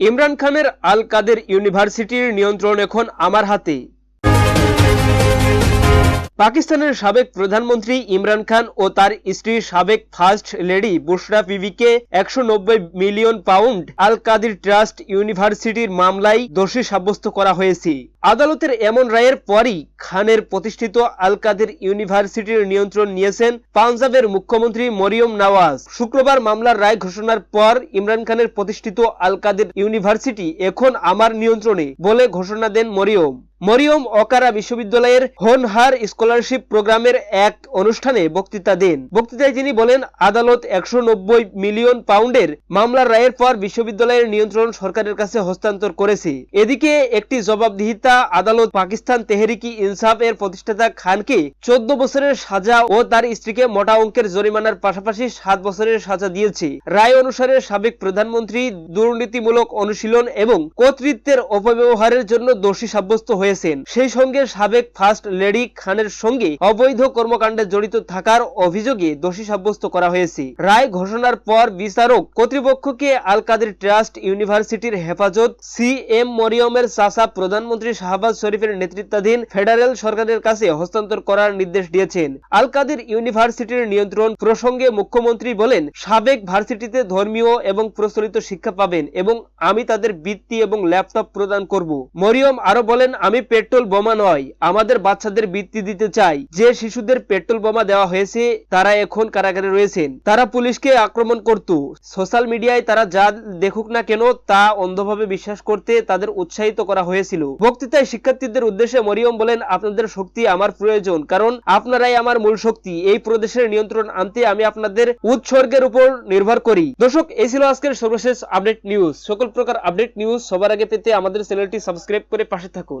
ইমরান খানের আল কাদের ইউনিভার্সিটির নিয়ন্ত্রণ এখন আমার হাতে পাকিস্তানের সাবেক প্রধানমন্ত্রী ইমরান খান ও তার স্ত্রী সাবেক ফার্স্ট লেডি বুশরা বিবিকে একশো million pound Al Qadir trust ইউনিভার্সিটির মামলায় দোষী সাব্যস্ত করা হয়েছে। আদালতের এমন রায়ের পরই খানের প্রতিষ্ঠিত আল কাদের ইউনিভার্সিটির নিয়ন্ত্রণ নিয়েছেন পাঞ্জাবের মুখ্যমন্ত্রী মরিয়ম নওয়াজ। শুক্রবার মামলার রায় ঘোষণার পর ইমরান খানের প্রতিষ্ঠিত আল কাদের ইউনিভার্সিটি এখন আমার নিয়ন্ত্রণে বলে ঘোষণা দেন মরিয়ম। মরিয়ম অকারা বিশ্ববিদ্যালয়ের হোনহার স্কলারশিপ প্রোগ্রামের এক অনুষ্ঠানে বক্তৃতা দেন। বক্তৃতায় তিনি বলেন, আদালত একশো নব্বই মিলিয়ন পাউন্ডের মামলার রায়ের পর বিশ্ববিদ্যালয়ের নিয়ন্ত্রণ সরকারের কাছে হস্তান্তর করেছে। এদিকে একটি জবাবদিহিতা আদালত পাকিস্তান তেহরিকি ইনসাফ এর প্রতিষ্ঠাতা খানকে চোদ্দ বছরের সাজা ও তার স্ত্রীকে মোটা অঙ্কের জরিমানার পাশাপাশি সাত বছরের সাজা দিয়েছে। রায় অনুসারে সাবেক প্রধানমন্ত্রী দুর্নীতিমূলক অনুশীলন এবং কর্তৃত্বের অপব্যবহারের জন্য দোষী সাব্যস্ত হয়েছেন। সেই সঙ্গে সাবেক ফার্স্ট লেডি খানের সঙ্গে অবৈধ কর্মকাণ্ডে জড়িত থাকার অভিযোগে দোষী সাব্যস্ত করা হয়েছে। রায় ঘোষণার পর বিচারক কর্তৃপক্ষকে আল কাদের ট্রাস্ট ইউনিভার্সিটির হেফাজত, সি এম মরিয়মের চাচা প্রধানমন্ত্রী শাহবাজ শরীফের নেতৃত্বাধীন ফেডারেল সরকারের কাছে হস্তান্তর করার নির্দেশ দিয়েছেন। আল কাদের ইউনিভার্সিটির নিয়ন্ত্রণ প্রসঙ্গে মুখ্যমন্ত্রী বলেন, সাবেক ভার্সিটিতে ধর্মীয় এবং প্রচলিত শিক্ষা পাবেন এবং আমি তাদের বৃত্তি এবং ল্যাপটপ প্রদান করব। মরিয়ম আরও বলেন, আমি পেট্রোল বোমা নয়, আমাদের বাচ্চাদের বৃত্তি দিতে চাই। যে শিশুদের পেট্রোল বোমা দেওয়া হয়েছে, তারা এখন কারাগারে রয়েছেন। তারা পুলিশকে আক্রমণ করত। সোশ্যাল মিডিয়ায় তারা যা দেখুক না কেন, তা অন্ধভাবে বিশ্বাস করতে তাদের উৎসাহিত করা হয়েছিল। বক্তৃতায় শিক্ষার্থীদের উদ্দেশ্যে মরিয়ম বলেন, আপনাদের শক্তি আমার প্রয়োজন, কারণ আপনারাই আমার মূল শক্তি। এই প্রদেশের নিয়ন্ত্রণ আনতে আমি আপনাদের উৎসর্গের উপর নির্ভর করি। দর্শক, এই ছিল আজকের সর্বশেষ আপডেট নিউজ। সকল প্রকার আপডেট নিউজ সবার আগে পেতে আমাদের চ্যানেলটি সাবস্ক্রাইব করে পাশে থাকুন।